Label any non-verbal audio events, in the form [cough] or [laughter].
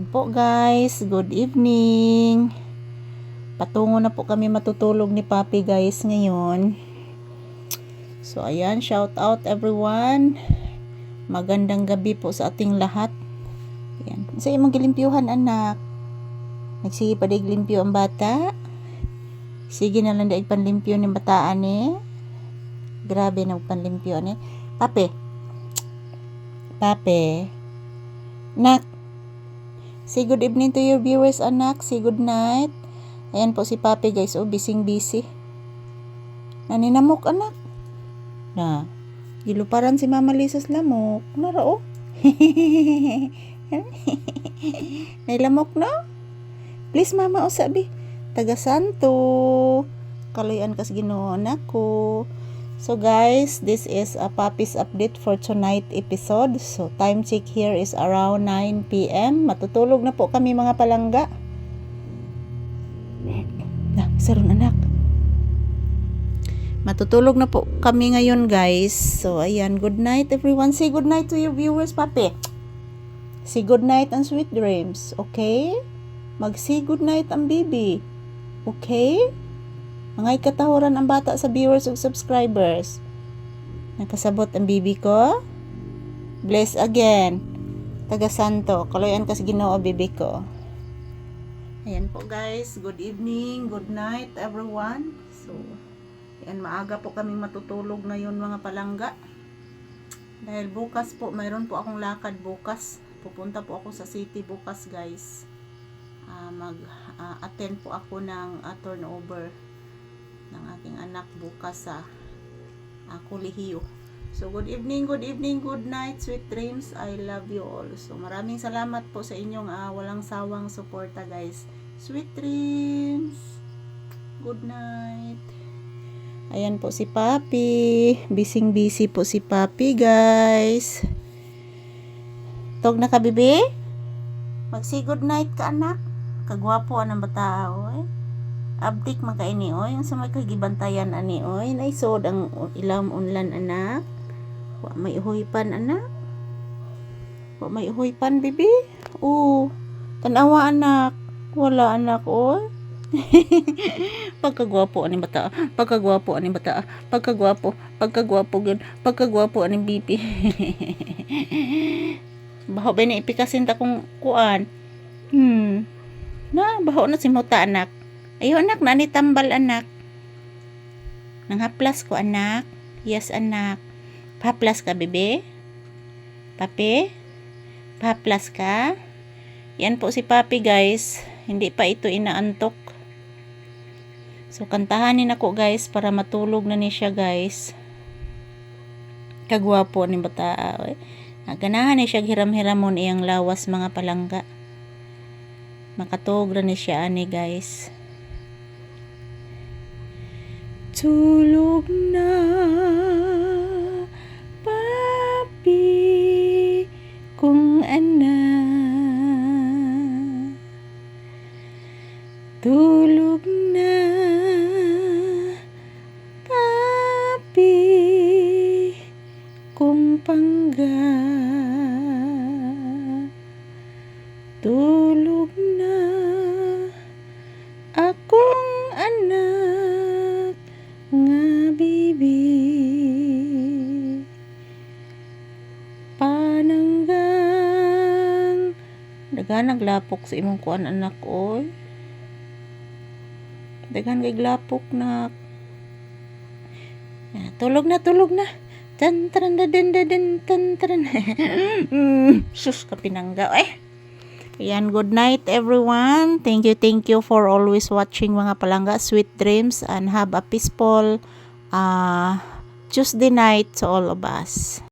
Ayan po guys, good evening. Patungo na po kami matutulog ni Papi guys ngayon. So ayan, shout out everyone. Magandang gabi po sa ating lahat. Ayan. Sa imong gilimpyuhan anak. Nagsige pa daig limpyo ang bata. Sige na lang daig panlimpyo ng bataan eh. Grabe na panlimpyo ni. Papi. Papi. Nak. Say good evening to your viewers, anak. Say good night. Ayan po si Papi, guys. Oh, bising-busy. Naninamok, anak. Na. Giluparan si Mama Lisa sa lamok. Nara, oh. [laughs] Nailamok, no? Please, Mama, o sabi. Taga Santo. Kaluyan kas ginoo anak ko. So guys, this is a Papi's update for tonight episode. So time check here is around 9 p.m. Matutulog na po kami mga palangga. Na, saron anak. Matutulog na po kami ngayon guys. So ayan, good night everyone. Say good night to your viewers, Papi. Say good night and sweet dreams, okay? Mag-say good night ang baby. Okay? Mga ikatahuran ang bata sa viewers ug subscribers. Nakasabot ang bibi ko. Bless again. Taga Santo. Kaloyan kas Ginoo bibi ko. Ayan po guys. Good evening. Good night everyone. So, yan maaga po kami matutulog ngayon mga palangga. Dahil bukas po, mayroon po akong lakad bukas. Pupunta po ako sa city bukas guys. Ah, mag-attend po ako ng ah, turnover ng aking anak bukas sa uh, Kulihiyo. So, good evening, good evening, good night, sweet dreams. I love you all. So, maraming salamat po sa inyong uh, walang sawang suporta, guys. Sweet dreams. Good night. Ayan po si Papi. Bising-busy po si Papi, guys. Tog na ka, bibi? Mag-say good night ka, anak. Kagwapo anang bata, oy abdik makaini oy. Yung sa kagibantayan ani oy. Naisod ang ilam unlan anak. Wa may uhoypan anak. Wa may uhoypan bibi. Oo. Tanawa anak. Wala anak oy. [laughs] Pagkagwapo ani bata. Pagkagwapo ani bata. Pagkagwapo. Pagkagwapo gyud. Pagkagwapo ani bibi [laughs] baho ba ni ipikasin ta kung kuan? Hmm. Na baho na si Muta anak Ayo anak, nani tambal anak. Nanghaplas ko anak. Yes anak. Paplas ka bebe? Papi? Paplas ka? Yan po si papi guys. Hindi pa ito inaantok. So kantahanin ako guys para matulog na ni siya guys. Kagwapo ni bata. Naganahan ni siya hiram-hiramon iyang lawas mga palangga. Makatog ni siya ani guys. Tulog na, papi, kung anak. Tulog na, papi, kung pangga. Tulog bibi pananggang daghan naglapok sa imong kuan anak oy. Daghan kay glapok na Ah, tulog na tulog na. Tan tan dan dan tan tan [laughs] Mm, sus kapinangga eh Ayan, good night everyone. Thank you, thank you for always watching mga palangga. Sweet dreams and have a peaceful uh, Tuesday night to all of us.